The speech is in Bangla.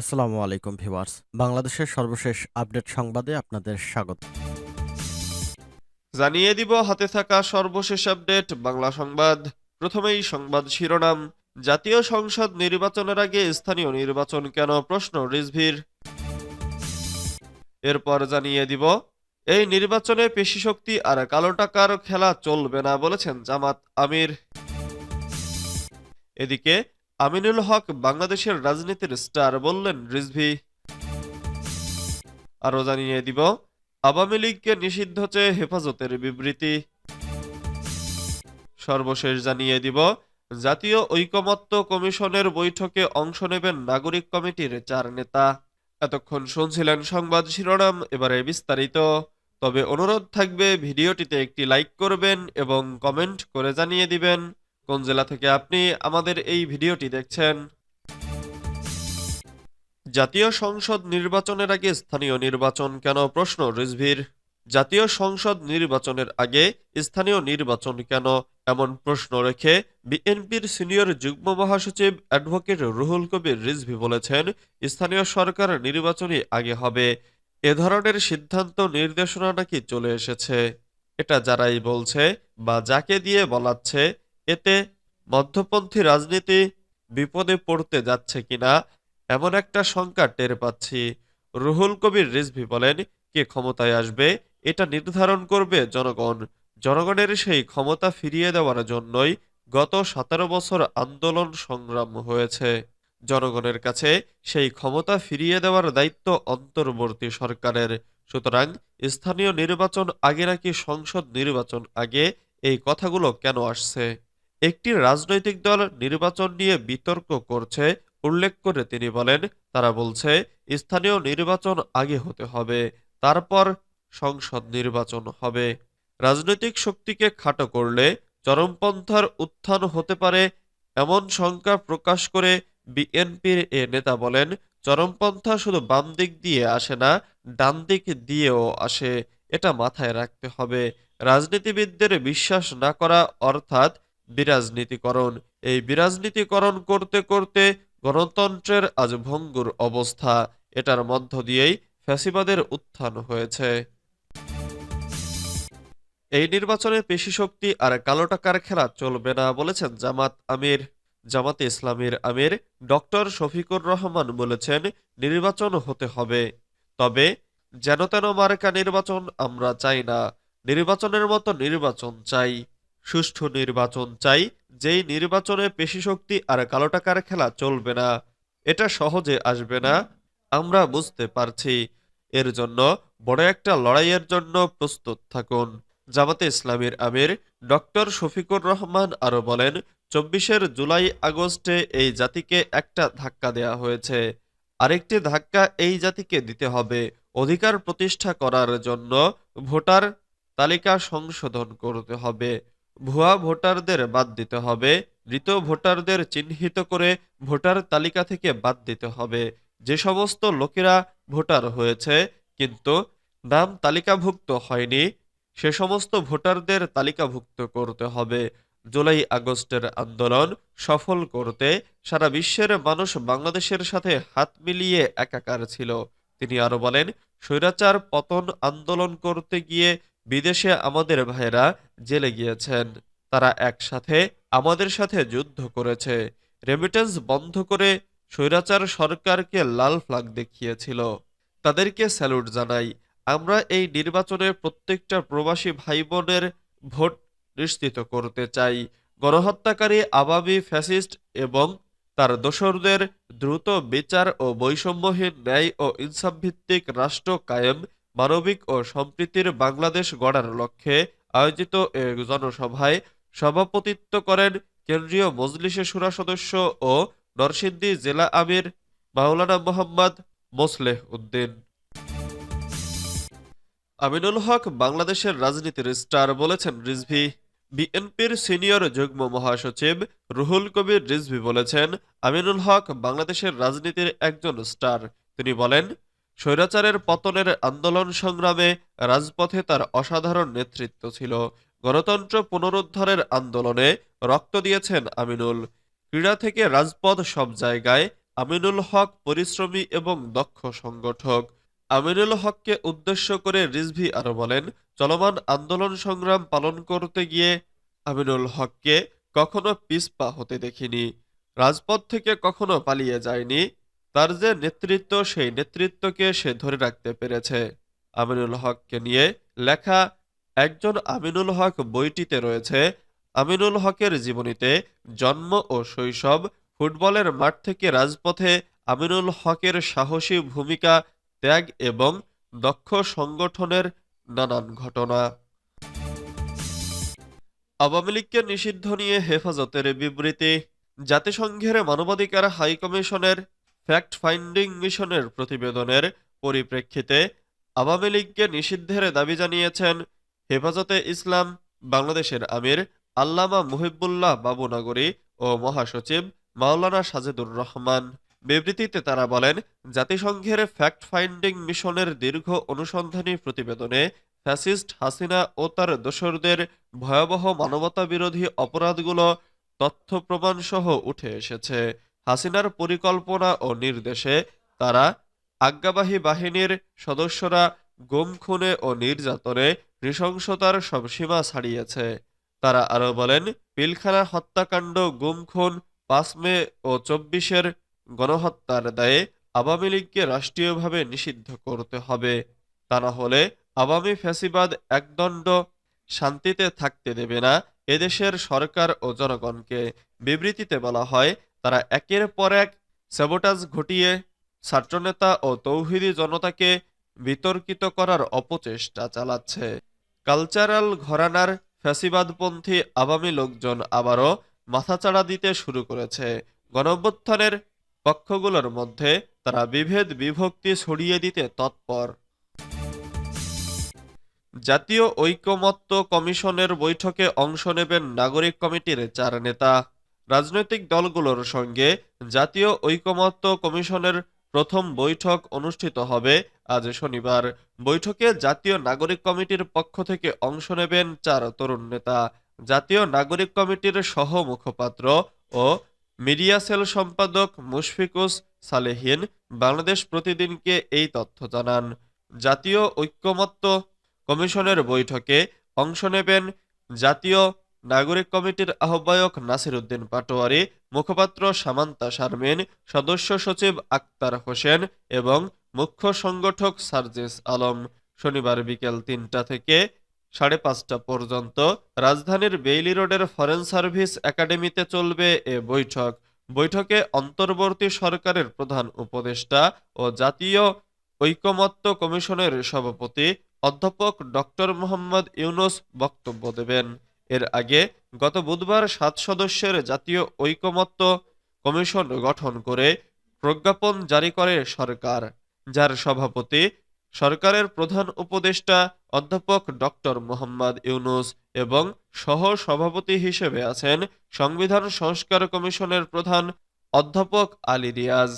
আসসালামু আলাইকুম ভিউয়ার্স। বাংলাদেশের সর্বশেষ আপডেট সংবাদে আপনাদের স্বাগত। জানিয়ে দিব, হাতে থাকা সর্বশেষ আপডেট, বাংলা সংবাদ। প্রথমেই সংবাদ শিরোনাম, জাতীয় সংসদ নির্বাচনের আগে স্থানীয় নির্বাচন কেন প্রশ্ন রিজভির? এরপর জানিয়ে দিব, এই নির্বাচনে পেশি শক্তি আর কালো টাকার খেলা চলবে না বলেছেন জামাত আমির। এদিকে আমিনুল হক বাংলাদেশের রাজনীতির স্টার বললেন রিজভি। আরও জানিয়ে দিব, আওয়ামী লীগকে নিষিদ্ধ চেয়ে হেফাজতের বিবৃতি। সর্বশেষ জানিয়ে দিব, জাতীয় ঐকমত্য কমিশনের বৈঠকে অংশ নেবেন নাগরিক কমিটির চার নেতা। এতক্ষণ শুনছিলেন সংবাদ শিরোনাম, এবারে বিস্তারিত। তবে অনুরোধ থাকবে, ভিডিওটিতে একটি লাইক করবেন এবং কমেন্ট করে জানিয়ে দিবেন। কোন জেলা থেকে আপনি আমাদের এই ভিডিওটি দেখছেন? জাতীয় সংসদ নির্বাচনের আগে স্থানীয় নির্বাচন কেন প্রশ্ন, রিজভির? জাতীয় সংসদ নির্বাচনের আগে স্থানীয় নির্বাচন কেন এমন প্রশ্ন রেখে বিএনপির সিনিয়র যুগ্ম মহাসচিব অ্যাডভোকেট রুহুল কবির রিজভি বলেছেন, স্থানীয় সরকার নির্বাচনই আগে হবে। এ ধরনের সিদ্ধান্ত নির্দেশনা নাকি চলে এসেছে? এটা যারাই বলছে বা যাকে দিয়ে বলাচ্ছে এতে মধ্যপন্থী রাজনীতি বিপদে পড়তে যাচ্ছে কিনা এমন একটা শঙ্কা টের পাচ্ছি। রুহুল কবির রিজভি বলেন, কে ক্ষমতায় আসবে এটা নির্ধারণ করবে জনগণ। জনগণের সেই ক্ষমতা ফিরিয়ে দেওয়ার জন্যই গত সতেরো বছর আন্দোলন সংগ্রাম হয়েছে। জনগণের কাছে সেই ক্ষমতা ফিরিয়ে দেওয়ার দায়িত্ব অন্তর্বর্তী সরকারের। সুতরাং স্থানীয় নির্বাচন আগে নাকি সংসদ নির্বাচন আগে এই কথাগুলো কেন আসছে? একটি রাজনৈতিক দল নির্বাচন নিয়ে বিতর্ক করছে, উল্লেখ করে তিনি বলেন, তারা বলছে, স্থানীয় নির্বাচন আগে হতে হবে, তারপর সংসদ নির্বাচন হবে। রাজনৈতিক শক্তিকে খাটো করলে চরমপন্থার উত্থান হতে পারে এমন শঙ্কা প্রকাশ করে বিএনপির এ নেতা বলেন, চরমপন্থা শুধু বাম দিক দিয়ে আসে না, ডান দিক দিয়েও আসে। এটা মাথায় রাখতে হবে। রাজনীতিবিদদের বিশ্বাস না করা অর্থাৎ বিরাজনীতিকরণ। এই বিরাজনীতিকরণ করতে করতে গণতন্ত্রের আজ ভঙ্গুর অবস্থা। এটার মধ্য দিয়েই ফ্যাসিবাদের উত্থান হয়েছে। এই নির্বাচনে পেশি শক্তি আর কালো টাকার খেলা চলবে না বলেছেন জামাত আমির। জামাতে ইসলামের আমির ডক্টর শফিকুর রহমান বলেছেন, নির্বাচন হতে হবে। তবে যেন তেন মার্কা নির্বাচন আমরা চাই না। নির্বাচনের মতো নির্বাচন চাই। সুষ্ঠু নির্বাচন চাই। যেই নির্বাচনে পেশি শক্তি আর কালো টাকার খেলা চলবে না, এটা সহজে আসবে না, আমরা বুঝতে পারছি। এর জন্য বড় একটা লড়াইয়ের জন্য প্রস্তুত থাকুন। জামাতে ইসলামীর আমির ডক্টর শফিকুর রহমান আরও বলেন, চব্বিশের জুলাই আগস্টে এই জাতিকে একটা ধাক্কা দেয়া হয়েছে। আরেকটি ধাক্কা এই জাতিকে দিতে হবে অধিকার প্রতিষ্ঠা করার জন্য। ভোটার তালিকা সংশোধন করতে হবে। ভুয়া ভোটারদের বাদ দিতে হবে মৃত ভোটারদের চিহ্নিত করে ভোটার তালিকা থেকে বাদ দিতে হবে। যে সমস্ত লোকেরা ভোটার হয়েছে, কিন্তু নাম তালিকাভুক্ত হয়নি, সে সমস্ত ভোটারদের তালিকাভুক্ত করতে হবে। জুলাই আগস্টের আন্দোলন সফল করতে সারা বিশ্বের মানুষ বাংলাদেশের সাথে হাত মিলিয়ে একাকার ছিল। তিনি আরও বলেন, স্বৈরাচার পতন আন্দোলন করতে গিয়ে বিদেশে আমাদের ভাইরা জেলে গিয়েছেন। তারা একসাথে আমাদের সাথে যুদ্ধ করেছে। রেমিটেন্স বন্ধ করে স্বৈরাচার সরকারকে লাল ফ্লাগ দেখিয়েছিল। তাদেরকে স্যালুট জানাই। আমরা এই নির্বাচনে প্রত্যেকটা প্রবাসী ভাই বোনের ভোট নিশ্চিত করতে চাই। গণহত্যাকারী আবাবি ফ্যাসিস্ট এবং তার দোসরদের দ্রুত বিচার ও বৈষম্যহীন ন্যায় ও ইনসাফ ভিত্তিক রাষ্ট্র কায়েম মানবিক ও সম্প্রীতির বাংলাদেশ গড়ার লক্ষ্যে আয়োজিত এ জনসভায় সভাপতিত্ব করেন কেন্দ্রীয় মজলিসে সুরা সদস্য ও নরসিংদী জেলা আমির মাওলানা মোহাম্মদ মোসলেহ উদ্দিন। আমিনুল হক বাংলাদেশের রাজনীতির স্টার বলেছেন রিজভি। বিএনপির সিনিয়র যুগ্ম মহাসচিব রুহুল কবির রিজভি বলেছেন, আমিনুল হক বাংলাদেশের রাজনীতির একজন স্টার। তিনি বলেন স্বৈরাচারের পতনের আন্দোলন সংগ্রামে রাজপথে তার অসাধারণ নেতৃত্ব ছিল। গণতন্ত্র পুনরুদ্ধারের আন্দোলনে রক্ত দিয়েছেন আমিনুল। ক্রীড়া থেকে রাজপথ সব জায়গায় আমিনুল হক পরিশ্রমী এবং দক্ষ সংগঠক। আমিনুল হককে উদ্দেশ্য করে রিজভি আরও বলেন, চলমান আন্দোলন সংগ্রাম পালন করতে গিয়ে আমিনুল হককে কখনো পিছপা হতে দেখিনি। রাজপথ থেকে কখনো পালিয়ে যায়নি। তার যে নেতৃত্ব, সেই নেতৃত্বকে সে ধরে রাখতে পেরেছে। আমিনুল হককে নিয়ে লেখা একজন আমিনুল হক বইটিতে রয়েছে, আমিনুল হকের জীবনীতে জন্ম ও শৈশব ফুটবলের মাঠ থেকে রাজপথে আমিনুল হকের সাহসী ভূমিকা ত্যাগ এবং দক্ষ সংগঠনের নানান ঘটনা। আওয়ামী লীগকে নিষিদ্ধ নিয়ে হেফাজতের বিবৃতি, জাতিসংঘের মানবাধিকার হাই কমিশনের ফ্যাক্ট ফাইন্ডিং মিশনের প্রতিবেদনের পরিপ্রেক্ষিতে আওয়ামী লীগকে নিষিদ্ধের দাবি জানিয়েছেন হেফাজতে ইসলাম, বাংলাদেশের আমির আল্লামা মুহিবুল্লাহ বাবুনগরী ও মহাসচিব মাওলানা সাজেদুর রহমান। বিবৃতিতে তারা বলেন, জাতিসংঘের ফ্যাক্ট ফাইন্ডিং মিশনের দীর্ঘ অনুসন্ধানী প্রতিবেদনে ফ্যাসিস্ট হাসিনা ও তার দোসরদের ভয়াবহ মানবতাবিরোধী অপরাধগুলো তথ্য প্রমাণ সহ উঠে এসেছে। হাসিনার পরিকল্পনা ও নির্দেশে তারা আজ্ঞাবাহী বাহিনীর সদস্যরা গুম, খুনে ও নির্যাতনে নৃশংসতার সব সীমা ছাড়িয়েছে। তারা আরও বলেন, পিলখানা হত্যাকাণ্ড, গুম, খুন, পাঁচ মে ও চব্বিশের গণহত্যার দায়ে আওয়ামী লীগকে রাষ্ট্রীয়ভাবে নিষিদ্ধ করতে হবে। তা না হলে আওয়ামী ফ্যাসিবাদ একদণ্ড শান্তিতে থাকতে দেবে না এদেশের সরকার ও জনগণকে। বিবৃতিতে বলা হয় তারা একের পর এক স্যাবোটাজ ঘটিয়ে ছাত্রনেতা ও তৌহিদি জনতাকে বিতর্কিত করার অপচেষ্টা চালাচ্ছে। কালচারাল ঘরানার ফ্যাসিবাদপন্থী আওয়ামী লোকজন আবারও মাথাচাড়া দিতে শুরু করেছে। গণঅভ্যুত্থানের পক্ষগুলোর মধ্যে তারা বিভেদ বিভক্তি ছড়িয়ে দিতে তৎপর। জাতীয় ঐকমত্য কমিশনের বৈঠকে অংশ নেবেন নাগরিক কমিটির চার নেতা। রাজনৈতিক দলগুলোর সঙ্গে জাতীয় ঐকমত্য কমিশনের প্রথম বৈঠক অনুষ্ঠিত হবে আজ শনিবার। বৈঠকে জাতীয় নাগরিক কমিটির পক্ষ থেকে অংশ নেবেন চার তরুণ নেতা। জাতীয় নাগরিক কমিটির সহ মুখপাত্র ও মিডিয়া সেল সম্পাদক মুশফিকুস সালেহীন বাংলাদেশ প্রতিদিনকে এই তথ্য জানান। জাতীয় ঐক্যমত্য কমিশনের বৈঠকে অংশ নেবেন জাতীয় নাগরিক কমিটির আহ্বায়ক নাসির উদ্দিন পাটোয়ারি, মুখপাত্র সামান্তা শারমিন, সদস্য সচিব আক্তার হোসেন এবং মুখ্য সংগঠক সার্জিস আলম। শনিবার বিকেল তিনটা থেকে সাড়ে পাঁচটা পর্যন্ত রাজধানীর বেইলি রোডের ফরেন সার্ভিস একাডেমিতে চলবে এ বৈঠক। বৈঠকে অন্তর্বর্তী সরকারের প্রধান উপদেষ্টা ও জাতীয় ঐকমত্য কমিশনের সভাপতি অধ্যাপক ডক্টর মোহাম্মদ ইউনুস বক্তব্য দেবেন। এর আগে গত বুধবার সাত সদস্যের জাতীয় ঐকমত্য কমিশন গঠন করে প্রজ্ঞাপন জারি করে সরকার, যার সভাপতি সরকারের প্রধান উপদেষ্টা অধ্যাপক ডক্টর মোহাম্মদ ইউনুস এবং সহ সভাপতি হিসেবে আছেন সংবিধান সংস্কার কমিশনের প্রধান অধ্যাপক আলী রিয়াজ।